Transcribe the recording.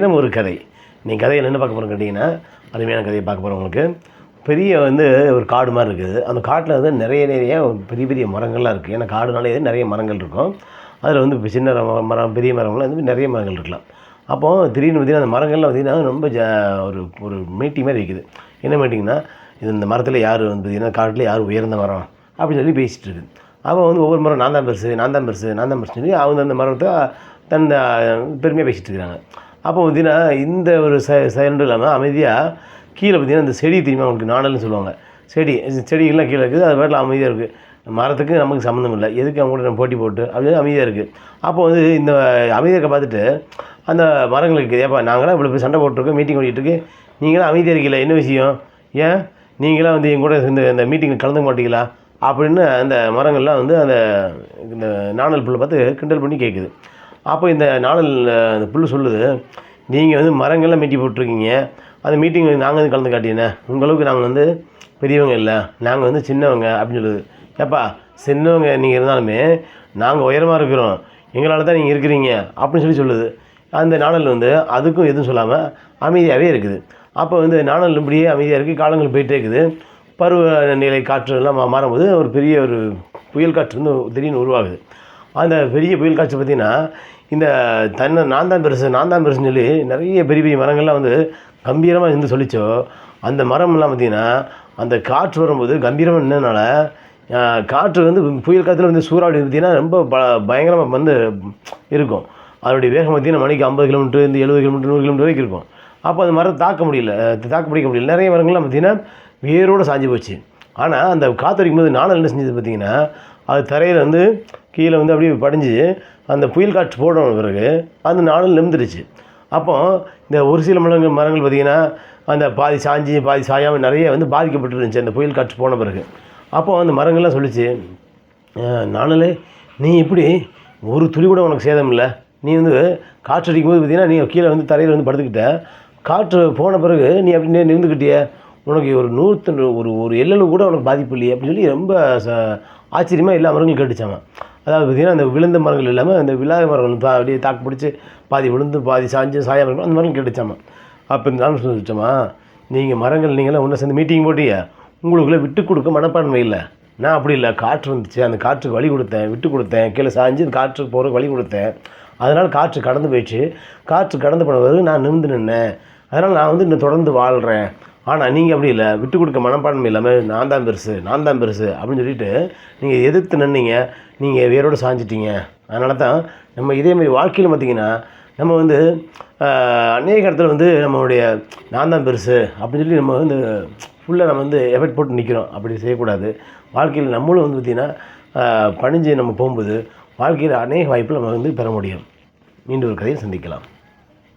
இன்னும் ஒரு கதை. நீங்கள் கதையில் என்ன பார்க்க போகிறோம் கேட்டிங்கன்னா அருமையான கதையை பார்க்க போகிறோம் உங்களுக்கு. பெரிய வந்து ஒரு காடு மாதிரி இருக்குது. அந்த காட்டில் வந்து நிறைய நிறைய பெரிய பெரிய மரங்கள்லாம் இருக்குது ஏன்னா காடுனாலே நிறைய மரங்கள் இருக்கும். அதில் வந்து இப்போ சின்ன மரம், பெரிய மரங்கள்லாம் வந்து நிறைய மரங்கள் இருக்கலாம். அப்போது திடீர்னு பார்த்திங்கன்னா அந்த மரங்கள்லாம் பார்த்தீங்கன்னா ரொம்ப ஜா ஒரு ஒரு மீட்டிங் மாதிரி இருக்குது. என்ன மீட்டிங்னா இது இந்த மரத்தில் யார் வந்து பார்த்திங்கன்னா காட்டில் யார் உயர்ந்த மரம் அப்படின்னு சொல்லி பேசிகிட்டு இருக்குது. அவன் வந்து ஒவ்வொரு மரம் நான் தான் பெருசு நான் தான் பெருசு நான் தான் பெருசு சொல்லி அவங்க அந்த மரத்தை தன் பெருமையாக பேசிகிட்டு இருக்கிறாங்க. அப்போ பார்த்தீங்கன்னா இந்த ஒரு ச செயல்ன்றும் இல்லாமல் அமைதியாக கீழே பார்த்தீங்கன்னா இந்த செடி தெரியுமா அவங்களுக்கு நாணல்னு சொல்லுவாங்க. செடி செடிகள்லாம் கீழே இருக்குது. அது பாட்டில் அமைதியாக இருக்குது மரத்துக்கு நமக்கு சம்மந்தம் இல்லை. எதுக்கு அவங்க கூட நம்ம போட்டி போட்டு? அப்படின்னு அமைதியாக இருக்குது அப்போ வந்து இந்த அமைதியாக பார்த்துட்டு அந்த மரங்களுக்கு ஏப்பா நாங்களாம் இவ்வளோ போய் சண்டை போட்டிருக்கோம். மீட்டிங் ஓடிட்டுருக்கு நீங்களாம் அமைதியாக இருக்கீங்களா? என்ன விஷயம்? ஏன்? நீங்களாம் வந்து எங்கூட இந்த இந்த மீட்டிங்கில் கலந்துக்க மாட்டீங்களா? அப்படின்னு அந்த மரங்கள்லாம் வந்து அந்த இந்த நாணல் புல்லை பார்த்து கிண்டல் பண்ணி கேட்குது. அப்போ இந்த நாளில் அந்த புல் சொல்லுது நீங்கள் வந்து மரங்கள்லாம் மீட்டி போட்டிருக்கீங்க. அந்த மீட்டிங்கில் நாங்கள் வந்து கலந்து காட்டினே உங்களுக்கு நாங்கள் வந்து பெரியவங்க இல்லை. நாங்கள் வந்து சின்னவங்க அப்படின்னு சொல்லுது. ஏப்பா சின்னவங்க நீங்கள் இருந்தாலுமே நாங்கள் உயரமாக இருக்கிறோம். எங்களால் தான் நீங்கள் இருக்கிறீங்க அப்படின்னு சொல்லி சொல்லுது. அந்த நாணல் வந்து அதுக்கும் எதுவும் சொல்லாமல் அமைதியாகவே இருக்குது. அப்போ வந்து நாணல் இப்படியே அமைதியாக இருக்குது காலங்கள் போயிட்டே இருக்குது. பருவ நிலை காற்று எல்லாம் மா- மாறும்போது ஒரு பெரிய ஒரு புயல் காற்று வந்து திடீர்னு உருவாகுது. அந்த பெரிய புயல் காட்சி பார்த்திங்கன்னா இந்த தன்னை நான் தான் பெருசு நான் தான் பெருசுன்னு சொல்லி நிறைய பெரிய பெரிய மரங்கள்லாம் வந்து கம்பீரமாக இருந்து சொல்லிச்சோ அந்த மரம்லாம் பார்த்திங்கன்னா அந்த காற்று வரும்போது கம்பீரமாக நின்றனால காற்று வந்து புயல் காற்றுல வந்து சூறாவளி பார்த்திங்கன்னா ரொம்ப ப பயங்கரமாக வந்து இருக்கும். அதனுடைய வேகம் பார்த்திங்கன்னா மணிக்கு ஐம்பது கிலோமீட்டர் இந்த எழுபது கிலோமீட்டர் நூறு கிலோமீட்டர் வரைக்கும் இருக்கும். அப்போ அந்த மரத்தை தாக்க முடியல தாக்க பிடிக்க முடியல. நிறைய மரங்கள்லாம் பார்த்திங்கன்னா வேரோடு சாஞ்சு போச்சு. ஆனால் அந்த காற்றடிக்கும் போது நாணல் என்ன செஞ்சது பார்த்திங்கன்னா அது தரையில் வந்து கீழே வந்து அப்படியே படிஞ்சு அந்த புயல் காற்று போடணும் பிறகு அந்த நாணல் நிமிந்துடுச்சு அப்போ இந்த ஒரு சில மரங்கள் மரங்கள் பார்த்திங்கன்னா அந்த பாதி சாஞ்சி பாதி சாயாமல் நிறைய வந்து பாதிக்கப்பட்டுருந்துச்சு அந்த புயல் காற்று போன பிறகு. அப்போ அந்த மரங்கள்லாம் சொல்லிச்சு "அஹ், நீ இப்படி ஒரு துளி கூட உனக்கு சேதம் இல்லை நீ வந்து காற்றடிக்கும் போது பார்த்தீங்கன்னா நீ கீழே வந்து தரையில் வந்து படுத்துக்கிட்ட. காற்று போன பிறகு நீ அப்படி நி- உனக்கு ஒரு நூற்று ஒரு ஒரு எல்லளவு கூட உனக்கு பாதிப்பு இல்லையே அப்படின்னு சொல்லி ரொம்ப ச ஆச்சரியமாக எல்லா மரங்களும் கேட்டுச்சாங்க அதாவது பார்த்திங்கன்னா அந்த விழுந்த மரங்கள் இல்லாமல் அந்த விழாத மரங்கள் தா- அப்படியே தாக்கு பிடிச்சி பாதி விழுந்து பாதி சாஞ்சு சாய மரங்கள் அந்த மரங்கள் கேட்டுச்சாமா. அப்போ இந்த நாள் சொல்லிச்சோமா நீங்கள் மரங்கள் நீங்களாம் ஒன்று சேர்ந்து மீட்டிங் போட்டியா? உங்களுக்குள்ளே விட்டு கொடுக்க மனப்பான்மை இல்லை. நான் அப்படி இல்லை. காற்று வந்துச்சு. அந்த காற்றுக்கு வழி கொடுத்தேன் விட்டு கொடுத்தேன். கீழே சாஞ்சு அந்த காற்றுக்கு போகிற வழி கொடுத்தேன். அதனால் காற்று கடந்து போயிடுச்சு. காற்று கடந்து போன பிறகு நான் நிமிந்து நின்னேன். அதனால் நான் வந்து இன்னும் தொடர்ந்து வாழ்கிறேன் ஆனால் நீங்கள் அப்படி இல்லை. விட்டு கொடுக்க மனப்பான்மை இல்லாமல் நான் தான் பெருசு நான் தான் பெருசு அப்படின்னு சொல்லிட்டு நீங்கள் எதிர்த்து நின்னீங்க. நீங்கள் வேரோடு சாஞ்சிட்டீங்க. அதனால தான் நம்ம இதேமாதிரி வாழ்க்கையில் பார்த்தீங்கன்னா நம்ம வந்து அநேக இடத்துல வந்து நம்மளுடைய நான் தான் பெருசு அப்படின்னு சொல்லி நம்ம வந்து ஃபுல்லாக நம்ம வந்து எஃபெக்ட் போட்டு நிற்கிறோம் அப்படி செய்யக்கூடாது. வாழ்க்கையில் நம்மளும் வந்து பார்த்திங்கன்னா பணிஞ்சு நம்ம போகும்போது வாழ்க்கையில் அநேக வாய்ப்பில் நம்ம வந்து பெற முடியும். மீண்டும் ஒரு கதையை சந்திக்கலாம்.